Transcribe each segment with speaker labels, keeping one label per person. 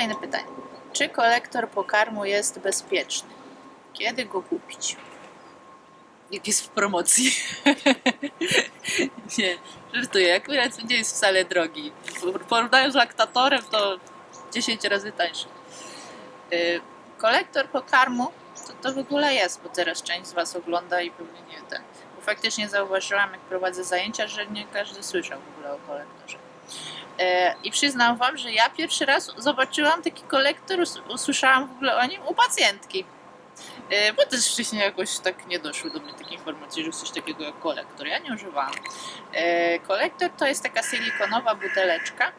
Speaker 1: Kolejne pytanie. Czy kolektor pokarmu jest bezpieczny? Kiedy go kupić? Jak jest w promocji? nie, żartuję. Akurat nie jest wcale drogi. Porównując z laktatorem, to 10 razy tańszy. Y, Kolektor pokarmu to, to w ogóle jest, bo teraz część z Was ogląda i pewnie nie ten. Bo faktycznie zauważyłam, jak prowadzę zajęcia, że nie każdy słyszał w ogóle o kolektorze. E, I przyznam Wam, że ja pierwszy raz zobaczyłam taki kolektor, us- usłyszałam w ogóle o nim u pacjentki. E, Bo też wcześniej jakoś tak nie doszły do mnie takie informacje, że coś takiego jak kolektor. Ja nie używałam. E, Kolektor to jest taka silikonowa buteleczka,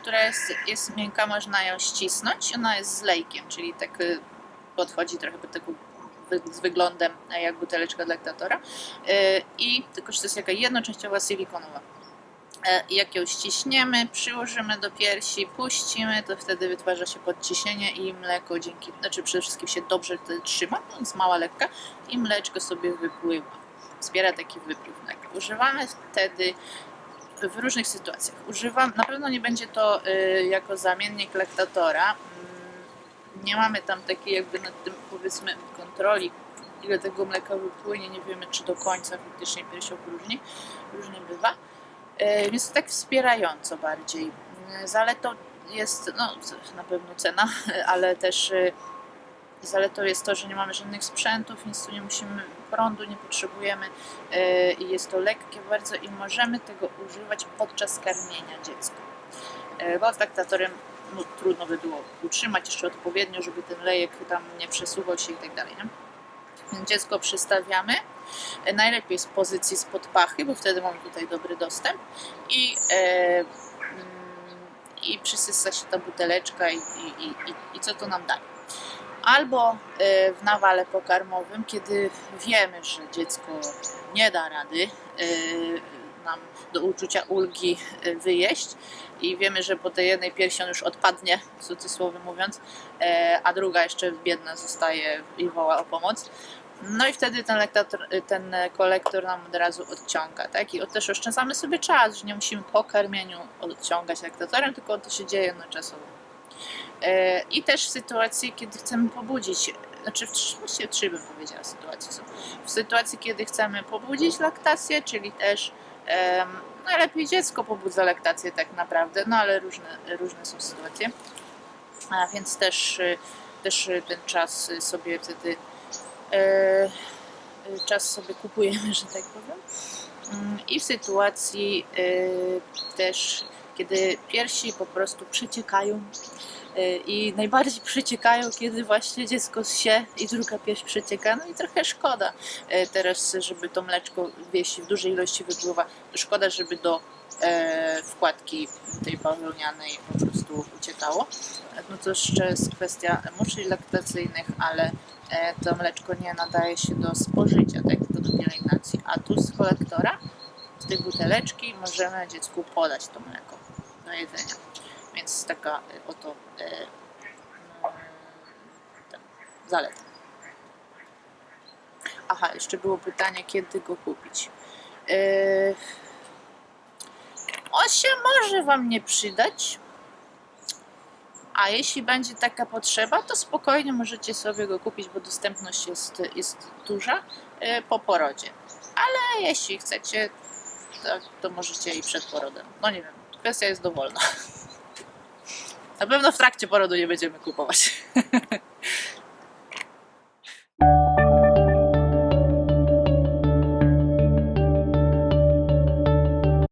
Speaker 1: która jest, jest miękka, można ją ścisnąć. Ona jest z lejkiem, czyli tak podchodzi trochę do tego z wyglądem jak buteleczka dla laktatora. E, I tylko, że to jest jaka jednoczęściowa silikonowa. E, Jak ją ściśniemy, przyłożymy do piersi, puścimy, to wtedy wytwarza się podciśnienie i mleko dzięki, znaczy przede wszystkim się dobrze trzyma, no, jest mała lekka i mleczko sobie wypływa. Wspiera taki wypływ mleka. Używamy wtedy w różnych sytuacjach. Używam, na pewno nie będzie to y, jako zamiennik laktatora. Mm, Nie mamy tam takiej jakby nad tym powiedzmy kontroli, ile tego mleka wypłynie, nie wiemy czy do końca faktycznie piersią próżni, różnie bywa. Więc to tak wspierająco bardziej. E, Zaletą jest, no na pewno cena, ale też e, zaletą jest to, że nie mamy żadnych sprzętów, nic tu nie musimy, prądu nie potrzebujemy i jest to lekkie bardzo i możemy tego używać podczas karmienia dziecka. Bo laktatorem no, trudno by było utrzymać jeszcze odpowiednio, żeby ten lejek tam nie przesuwał się i tak dalej. Dziecko przystawiamy najlepiej z pozycji spod pachy, bo wtedy mamy tutaj dobry dostęp i, e, mm, i przysysa się ta buteleczka i, i, i, i, co to nam daje. Albo e, w nawale pokarmowym, kiedy wiemy, że dziecko nie da rady e, nam do uczucia ulgi e, wyjeść i wiemy, że po tej jednej piersi on już odpadnie, w cudzysłowie mówiąc, a druga jeszcze biedna zostaje i woła o pomoc, no i wtedy ten, lektator, ten kolektor nam od razu odciąga, tak? I też oszczędzamy sobie czas, że nie musimy po karmieniu odciągać lektatorem, tylko to się dzieje jednoczesowo. E, I też w sytuacji, kiedy chcemy pobudzić, znaczy właściwie trzy bym powiedziała sytuacje są. W sytuacji, kiedy chcemy pobudzić laktację, czyli też najlepiej dziecko pobudza laktację tak naprawdę, no ale różne, różne są sytuacje. A więc też, też ten czas sobie wtedy czas sobie kupujemy, że tak powiem. Mm, I w sytuacji e, też, kiedy piersi po prostu przeciekają e, i najbardziej przeciekają, kiedy właśnie dziecko się i druga pierś przecieka, no i trochę szkoda e, teraz, żeby to mleczko, jeśli w dużej ilości wypływa, szkoda, żeby do e, wkładki tej bawełnianej po prostu uciekało. No to jeszcze jest kwestia muszli laktacyjnych, ale e, to mleczko nie nadaje się do spożycia, tak, do pielęgnacji. A tu z kolektora, z tej buteleczki możemy dziecku podać to mleko do jedzenia. Więc taka e, oto e, mm, ta zaleta. Aha, jeszcze było pytanie, kiedy go kupić. E, on się może Wam nie przydać, a jeśli będzie taka potrzeba, to spokojnie możecie sobie go kupić, bo dostępność jest, jest duża e, po porodzie. Ale jeśli chcecie, to, to możecie i przed porodem. No nie wiem, kwestia jest dowolna. Na pewno w trakcie porodu nie będziemy kupować.